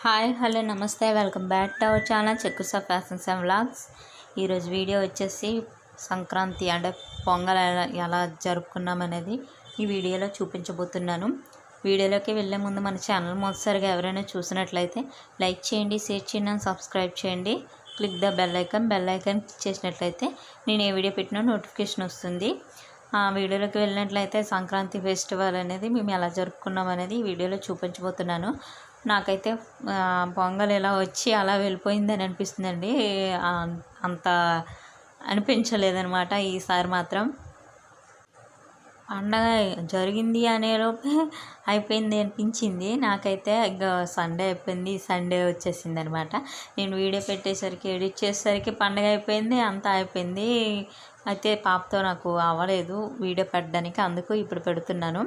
Hi hello నమస్తే welcome back to our channel Chekkusa fashions and vlogs. ఈరోజు video వచ్చేసి సంక్రాంతి అంటే పొంగల్ ఎలా ఎలా జరుపుకున్నాం అనేది ఈ వీడియోలో చూపించబోతున్నాను. వీడియోలోకి వెళ్ళే ముందు మన ఛానల్ మొదటిసారిగా ఎవరైనా చూసినట్లయితే లైక్ చేయండి షేర్ చేయండి and సబ్స్క్రైబ్ చేయండి. Click the bell icon bell icon click చేసినట్లయితే నేను ఏ వీడియో పెట్టినా నోటిఫికేషన్ వస్తుంది. ఆ వీడియోలోకి వెళ్ళినట్లయితే సంక్రాంతి ఫెస్టివల్ అనేది మేము ఎలా జరుపుకున్నాం అనేది ఈ వీడియోలో చూపించబోతున్నాను. నాకైతే పొంగల్ ఇలా వచ్చి అలా వెళ్ళిపోయిందని అనిపిస్తుందండి. అంత అనిపించలేదనమాట ఈసారి మాత్రం. పండగ జరిగింది అనేలోపే అయిపోయింది అనిపించింది. నాకైతే ఇంకా సండే అయిపోయింది సండే వచ్చేసింది అనమాట నేను వీడియో పెట్టేసరికి ఎడిట్ చేసేసరికి పండగ అయిపోయింది అంతా అయిపోయింది. అయితే పాపతో నాకు అవ్వలేదు వీడియో పెట్టడానికి అందుకు ఇప్పుడు పెడుతున్నాను.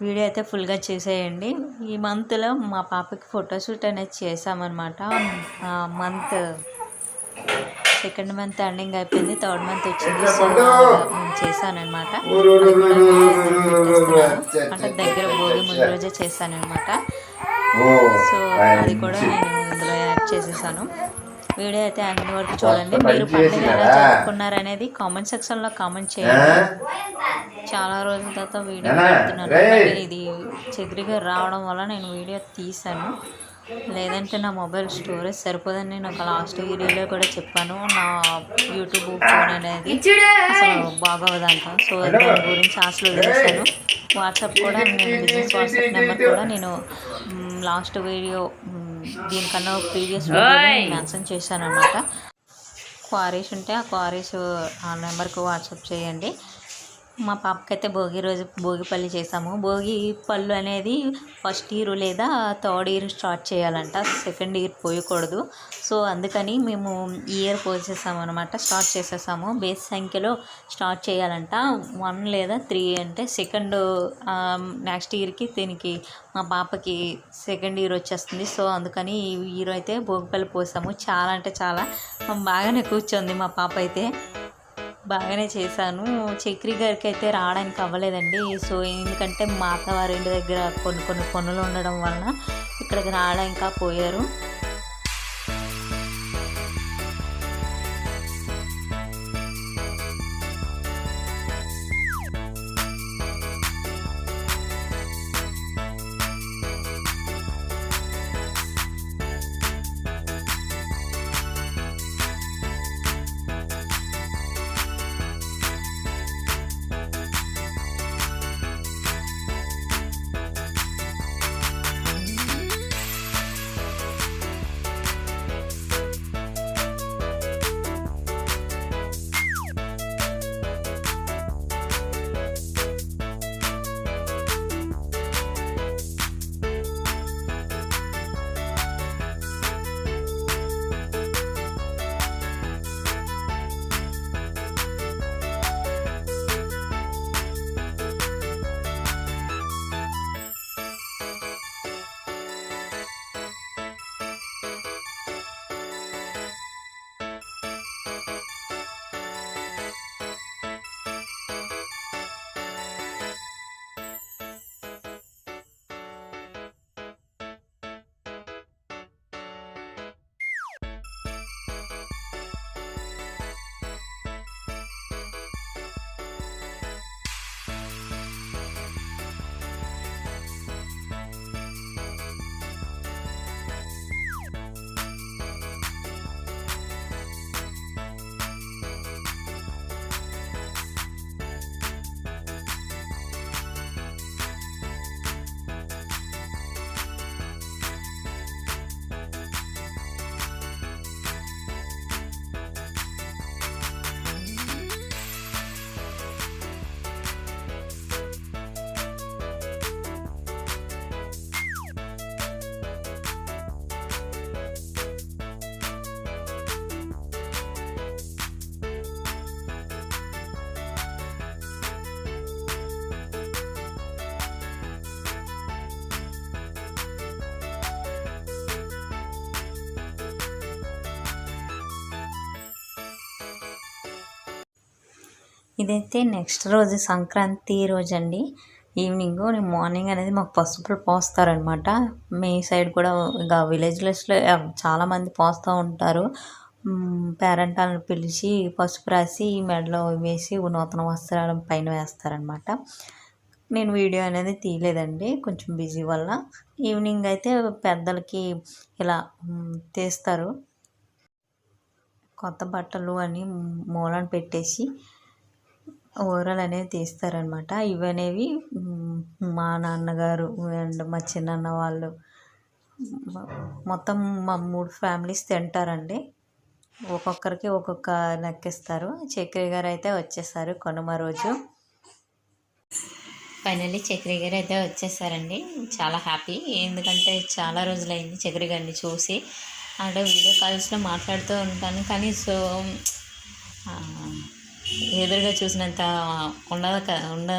వీడియో అయితే ఫుల్గా చేసేయండి ఈ మంత్లో మా పాపకి ఫోటోషూట్ అనేది చేసామన్నమాట మంత్ సెకండ్ మంత్ ఎండింగ్ అయిపోయింది థర్డ్ మంత్ వచ్చింది సో చేశానమాట అంటే దగ్గర భోగి ముందు రోజే చేశానమాట సో అది కూడా నేను ఇందులో యాడ్ చేసేసాను వీడియో అయితే అన్ని వరకు చూడండి మీరు పండుగ ఎలా జరుపుకున్నారు అనేది కామెంట్ సెక్షన్లో కామెంట్ చేయండి చాలా రోజుల తర్వాత వీడియో పెడుతున్నాను. ఇది చెగిరిగా రావడం వల్ల నేను వీడియో తీసాను లేదంటే నా మొబైల్ స్టోరేజ్ సరిపోదని నేను ఒక లాస్ట్ వీడియోలో కూడా చెప్పాను. నా యూట్యూబ్ ఫోన్ అనేది అసలు బాగోదంట సో దాని గురించి అసలు వదిలేసాను వాట్సాప్ కూడా నేను బిజినెస్ వాట్సాప్ నెంబర్ కూడా నేను లాస్ట్ వీడియో దీనికన్నా ప్రీవియస్ వీడియో మెన్షన్ చేశాను అనమాట క్వారీస్ ఉంటే ఆ క్వారీస్ ఆ నెంబర్కి వాట్సాప్ చేయండి. మా పాపకైతే భోగి రోజు భోగి పళ్ళు చేసాము. భోగి పళ్ళు అనేది ఫస్ట్ ఇయర్ లేదా థర్డ్ ఇయర్ స్టార్ట్ చేయాలంట. సెకండ్ ఇయర్ పోయకూడదు. సో అందుకని మేము ఈ ఇయర్ పోసేసాము అనమాట స్టార్ట్ చేసేసాము. బేస్ సంఖ్యలో స్టార్ట్ చేయాలంట. వన్ లేదా త్రీ అంటే సెకండ్ నెక్స్ట్ ఇయర్కి దీనికి మా పాపకి సెకండ్ ఇయర్ వచ్చేస్తుంది. సో అందుకని ఈ ఇయర్ అయితే భోగిపల్లి పోసాము. చాలా అంటే చాలా బాగానే కూర్చోంది మా పాప అయితే. బాగానే చేశాను. చక్రి గారికి అయితే రావడానికి అవ్వలేదండి. సో ఎందుకంటే మా అత్తవారి ఇంటి దగ్గర కొన్ని కొన్ని పనులు ఉండడం వలన ఇక్కడికి రావడానికి పోయారు. ఇదైతే నెక్స్ట్ రోజు సంక్రాంతి రోజు అండి ఈవినింగ్ మార్నింగ్ అనేది మాకు పసుపులు పోస్తారనమాట మీ సైడ్ కూడా ఇంకా విలేజ్లెస్లో చాలామంది పోస్తూ ఉంటారు. పేరెంటాలను పిలిచి పసుపు రాసి మెడలో వేసి నూతన వస్త్రాల పైన వేస్తారనమాట నేను వీడియో అనేది తీయలేదండి కొంచెం బిజీ వల్ల. ఈవినింగ్ అయితే పెద్దలకి ఇలా తీస్తారు. కొత్త బట్టలు అని మూలన పెట్టేసి ఓరలు అనేవి తీస్తారనమాట. ఇవి అనేవి మా నాన్నగారు అండ్ మా చిన్నాన్న వాళ్ళు మొత్తం మా మూడు ఫ్యామిలీస్ తింటారండి. ఒక్కొక్కరికి ఒక్కొక్క లెక్కిస్తారు. చక్రి గారు అయితే వచ్చేసారు కనుమ రోజు. ఫైనల్లీ చక్రి గారు అయితే వచ్చేసారండి. చాలా హ్యాపీ. ఎందుకంటే చాలా రోజులైంది చక్రి గారిని చూసి. అంటే వీడియో కాల్స్లో మాట్లాడుతూ ఉంటాను. కానీ సో ఎదురుగా చూసినంత ఉండదు క- ఉండదు